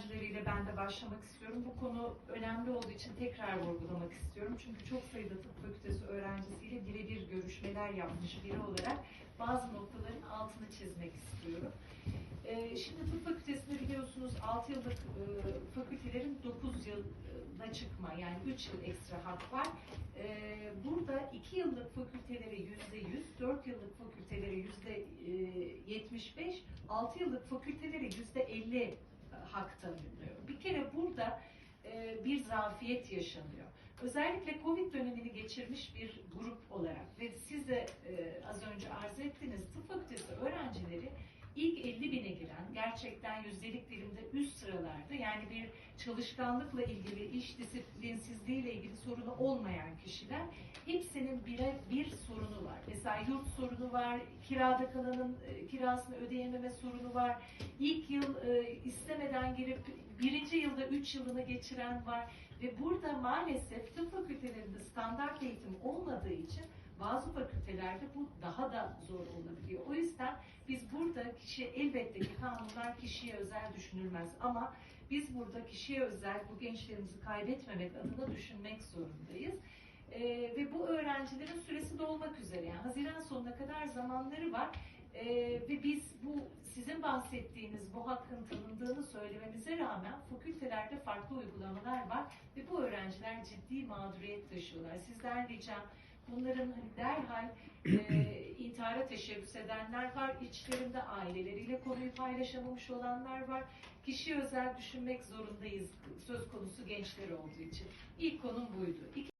öğrencileriyle ben de başlamak istiyorum. Bu konu önemli olduğu için tekrar vurgulamak istiyorum. Çünkü çok sayıda tıp fakültesi öğrencisiyle birebir görüşmeler yapmış biri olarak bazı noktaların altını çizmek istiyorum. Ee, Şimdi tıp fakültesinde biliyorsunuz 6 yıllık e, fakültelerin 9 yılda çıkma yani 3 yıl ekstra hak var. Ee, Burada 2 yıllık fakültelere %100, 4 yıllık fakültelere %75, 6 yıllık fakültelere %50 hak tanınıyor. Bir kere burada e, bir zafiyet yaşanıyor. Özellikle Covid dönemini geçirmiş bir grup olarak ve siz de e, az önce arz ettiniz tıp fakültesi öğrencileri ilk 50 bine giren gerçekten yüzdelik dilimde üst sıralarda yani bir çalışkanlıkla ilgili iş disiplinsizliğiyle ilgili sorunu olmayan kişiler hepsinin bire bir sorunu var. Mesela yurt sorunu var, kirada kalanın e, kirasını ödeyememe sorunu var. İlk yıl e, istemeden girip birinci yılda üç yılını geçiren var ve burada maalesef tıp fakültelerinde standart eğitim olmadığı için bazı fakültelerde bu daha da zor olabiliyor. O yüzden biz burada kişi elbette ki kanunlar kişiye özel düşünülmez ama biz burada kişiye özel bu gençlerimizi kaybetmemek adına düşünmek zorundayız. Ee, ve bu öğrencilerin süresi dolmak üzere yani Haziran sonuna kadar zamanları var. Ee, ve biz bu sizin bahsettiğiniz bu hakkın tanındığını söylememize rağmen fakültelerde farklı uygulamalar var ve bu öğrenciler ciddi mağduriyet taşıyorlar. Sizden ricam bunların hani derhal e, intihara teşebbüs edenler var, içlerinde aileleriyle konuyu paylaşamamış olanlar var. Kişi özel düşünmek zorundayız söz konusu gençler olduğu için. İlk konum buydu. İki